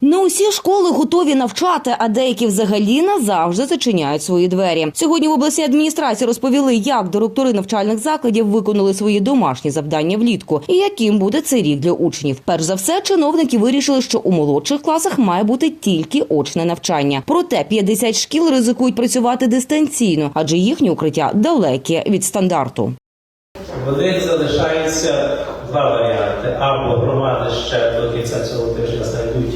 Не усі школи готові навчати, а деякі взагалі назавжди зачиняють свої двері. Сьогодні в обласній адміністрації розповіли, як директори навчальних закладів виконали свої домашні завдання влітку і яким буде цей рік для учнів. Перш за все, чиновники вирішили, що у молодших класах має бути тільки очне навчання. Проте 50 шкіл ризикують працювати дистанційно, адже їхні укриття далекі від стандарту. В них залишаються два варіанти. Або громади ще до кінця цього тижня знайдуть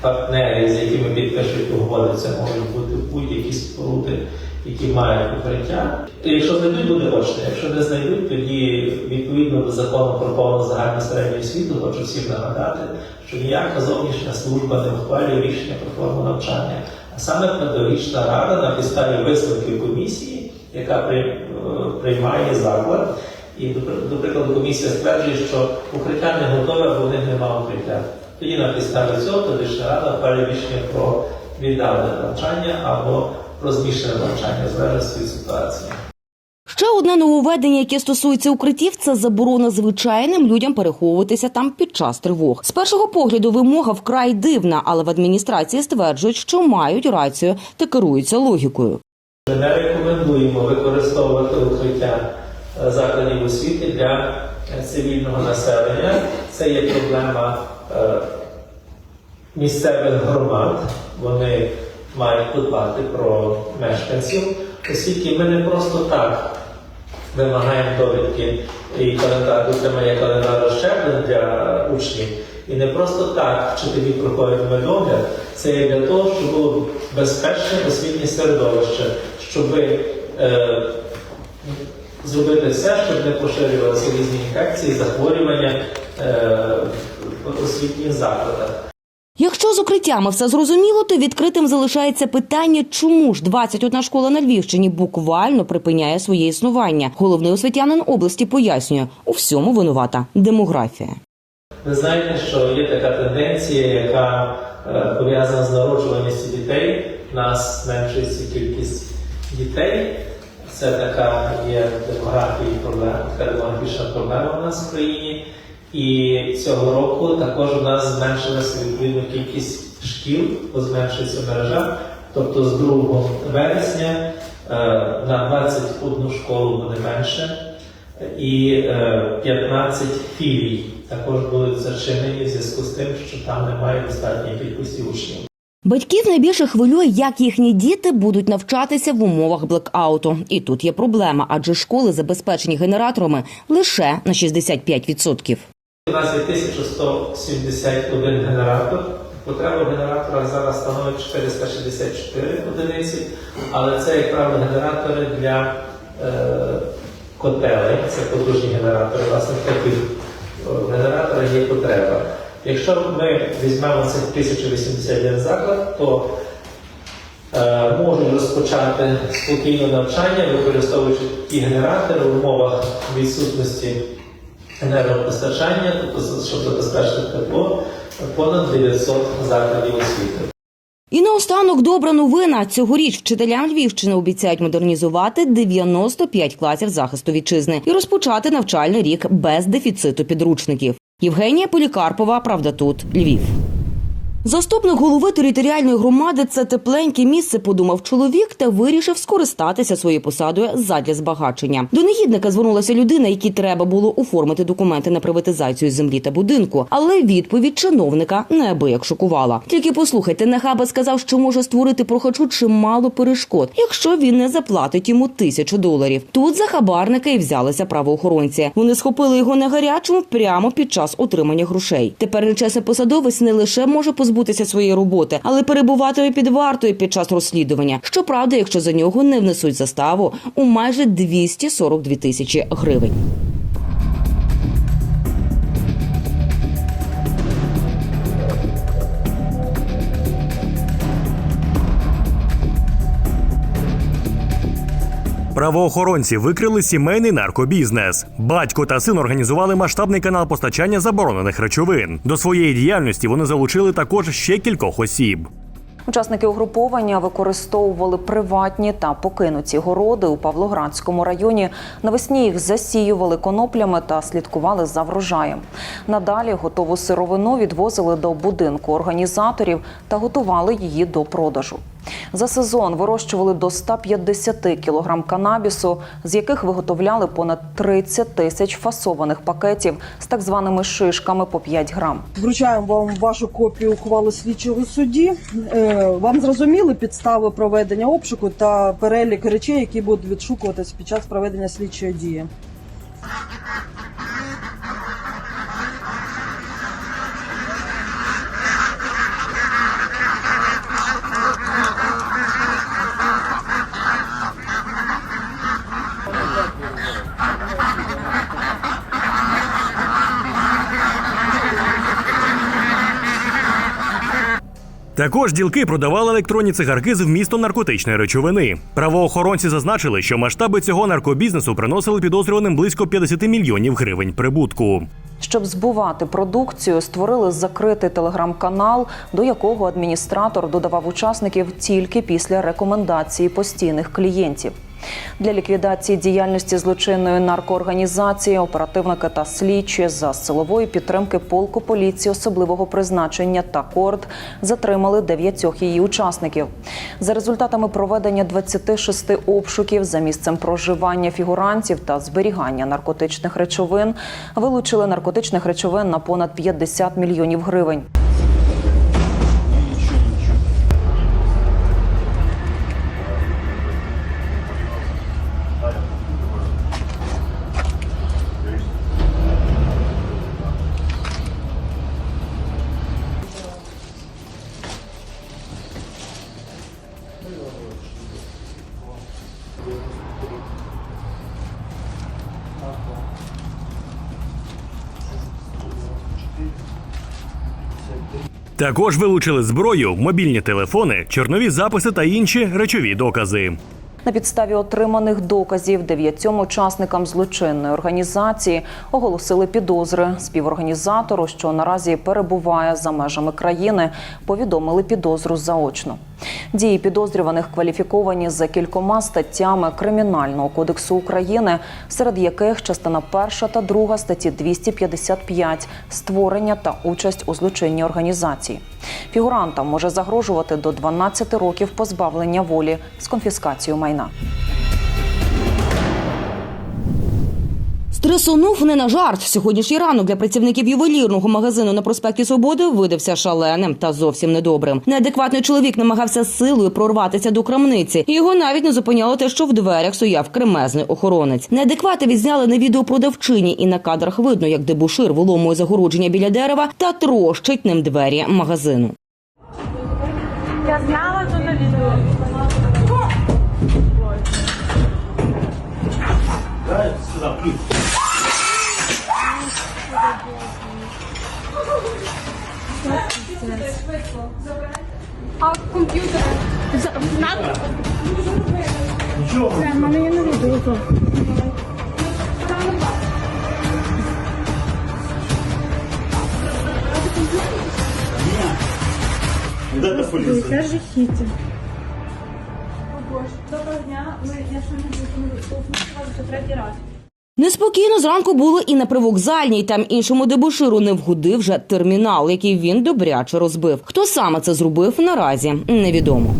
партнерів, з якими підпишуть угоди. Це можуть бути будь-які споруди, які мають укриття. І якщо знайдуть, буде очне. Якщо не знайдуть, тоді відповідно до закону про повну загальну середню освіту, хочу всім нагадати, що ніяка зовнішня служба не ухвалює рішення про форму навчання. А саме педагогічна рада на підставі висновків комісії, яка е, приймає заклад. І, прикладу, комісія стверджує, що укриття не готове, бо в них немає укриття. Тоді на підставі цього педагогічна рада ухвалює рішення про віддалене навчання або про змішане навчання, в залежності від ситуації. Ще одне нововведення, яке стосується укриттів, це заборона звичайним людям переховуватися там під час тривог. З першого погляду вимога вкрай дивна, але в адміністрації стверджують, що мають рацію та керуються логікою. Ми не рекомендуємо використовувати укриття е, закладів освіти для е, цивільного населення. Це є проблема місцевих громад. Вони мають дбати про мешканців, оскільки ми не просто так вимагаємо довідки і календар дотримання календару щеплень для учнів. І не просто так вчителі проходять медогляд, це є для того, щоб було безпечне освітнє середовище, щоб е, зробити все, щоб не поширювалися різні інфекції, захворювання е, освітніх закладах. Якщо з укриттями все зрозуміло, то відкритим залишається питання, чому ж 21 школа на Львівщині буквально припиняє своє існування. Головний освітянин області пояснює, у всьому винувата демографія. Ви знаєте, що є така тенденція, яка е, пов'язана з народжуваністю дітей. У нас зменшується кількість дітей. Це така є в демографії проблема, така демографічна проблема у нас в країні. І цього року також у нас зменшилася відповідно кількість шкіл, бо зменшується мережа. Тобто з 2 вересня е, на 21 школу буде менше і е, 15 філій також будуть зачинені в зв'язку з тим, що там немає достатньої кількості учнів. Батьків найбільше хвилює, як їхні діти будуть навчатися в умовах блекауту. І тут є проблема, адже школи забезпечені генераторами лише на 65%. У нас є 1171 генератор. Потреба в генераторах зараз становить 464 одиниці, але це, як правило, генератори для е, котелень, це потужні генератори. Власне, в таких е, є потреба. Якщо ми візьмемо цих 1081 заклад, то е, можуть розпочати спокійне навчання, використовуючи ті генератори в умовах відсутності енергопостачання, тобто щоб забезпечити тепло, понад 900 закладів освіти. І наостанок добра новина. Цьогоріч вчителям Львівщини обіцяють модернізувати 95 класів захисту вітчизни і розпочати навчальний рік без дефіциту підручників. Євгенія Полікарпова, правда, тут Львів. Заступник голови територіальної громади це тепленьке місце, подумав чоловік та вирішив скористатися своєю посадою задля збагачення. До негідника звернулася людина, якій треба було оформити документи на приватизацію землі та будинку. Але відповідь чиновника неабияк шокувала. Тільки послухайте, Нахаба сказав, що може створити прохачу чимало перешкод, якщо він не заплатить йому тисячу доларів. Тут за хабарника і взялися правоохоронці. Вони схопили його на гарячому прямо під час отримання грошей. Тепер нечесний посадовець не лише може позбутися своєї роботи, але перебуватиме під вартою під час розслідування. Щоправда, якщо за нього не внесуть заставу у майже 242 тисячі гривень. Правоохоронці викрили сімейний наркобізнес. Батько та син організували масштабний канал постачання заборонених речовин. До своєї діяльності вони залучили також ще кількох осіб. Учасники угруповання використовували приватні та покинуті городи у Павлоградському районі. Навесні їх засіювали коноплями та слідкували за врожаєм. Надалі готову сировину відвозили до будинку організаторів та готували її до продажу. За сезон вирощували до 150 кілограм канабісу, з яких виготовляли понад 30 тисяч фасованих пакетів з так званими шишками по 5 грам. Вручаємо вам вашу копію ухвали слідчого судді. Е, Вам зрозуміли підстави проведення обшуку та перелік речей, які будуть відшукуватись під час проведення слідчої дії. Також ділки продавали електронні цигарки з вмістом наркотичної речовини. Правоохоронці зазначили, що масштаби цього наркобізнесу приносили підозрюваним близько 50 мільйонів гривень прибутку. Щоб збувати продукцію, створили закритий телеграм-канал, до якого адміністратор додавав учасників тільки після рекомендації постійних клієнтів. Для ліквідації діяльності злочинної наркоорганізації оперативники та слідчі за силової підтримки полку поліції особливого призначення та корд затримали дев'ятьох її учасників. За результатами проведення 26 обшуків за місцем проживання фігурантів та зберігання наркотичних речовин вилучили наркотичних речовин на понад 50 мільйонів гривень. Також вилучили зброю, мобільні телефони, чорнові записи та інші речові докази. На підставі отриманих доказів дев'ятьом учасникам злочинної організації оголосили підозри. Співорганізатору, що наразі перебуває за межами країни, повідомили підозру заочно. Дії підозрюваних кваліфіковані за кількома статтями Кримінального кодексу України, серед яких частина перша та друга статті 255 – створення та участь у злочинній організації. Фігурантам може загрожувати до 12 років позбавлення волі з конфіскацією майна. Стресонув не на жарт. Сьогоднішній ранок для працівників ювелірного магазину на проспекті Свободи видався шаленим та зовсім недобрим. Неадекватний чоловік намагався силою прорватися до крамниці. І Його навіть не зупиняло те, що в дверях стояв кремезний охоронець. Неадеквати відзняли на відео продавчині, і на кадрах видно, як дебушир виломує загородження біля дерева та трощить ним двері магазину. Я зняла то на відео. А комп'ютер? Надо? Це в мене є на відео. то. Це жахіття. О Боже, доброго дня. Ми, я ще не буду, вже третій раз. Неспокійно зранку було і на привокзальній. Там іншому дебуширу не вгодив вже термінал, який він добряче розбив. Хто саме це зробив, наразі невідомо.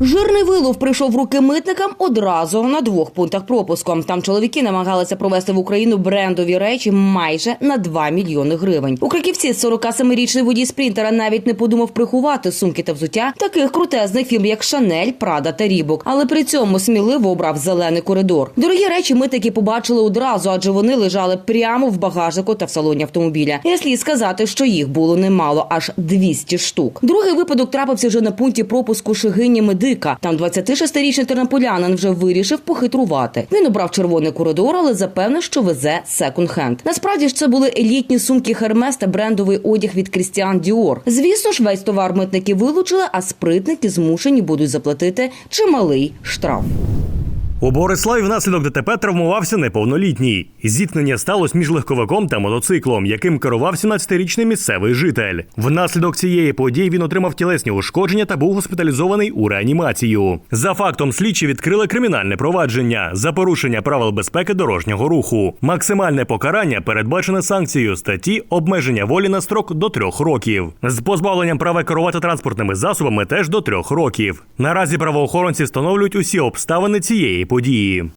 Жирний вилов прийшов в руки митникам одразу на двох пунктах пропуску. Там чоловіки намагалися провести в Україну брендові речі майже на 2 мільйони гривень. У Краківці 47-річний водій спринтера навіть не подумав приховати сумки та взуття таких крутезних фірм, як Шанель, Прада та Рібок. Але при цьому сміливо обрав зелений коридор. Дорогі речі митники побачили одразу, адже вони лежали прямо в багажнику та в салоні автомобіля. І слід сказати, що їх було немало, аж 200 штук. Другий випадок трапився вже на пункті пропуску Шигині Медика. Там 26-річний тернополянин вже вирішив похитрувати. Він обрав червоний коридор, але запевнив, що везе секонд-хенд. Насправді ж це були елітні сумки Хермес та брендовий одяг від Крістіан Діор. Звісно ж, весь товар митники вилучили, а спритники змушені будуть заплатити чималий штраф. У Бориславі внаслідок ДТП травмувався неповнолітній. Зіткнення сталося між легковиком та мотоциклом, яким керував 17-річний місцевий житель. Внаслідок цієї події він отримав тілесні ушкодження та був госпіталізований у реанімацію. За фактом слідчі відкрили кримінальне провадження за порушення правил безпеки дорожнього руху. Максимальне покарання передбачене санкцією статті обмеження волі на строк до трьох років. З позбавленням права керувати транспортними засобами теж до трьох років. Наразі правоохоронці встановлюють усі обставини цієї події.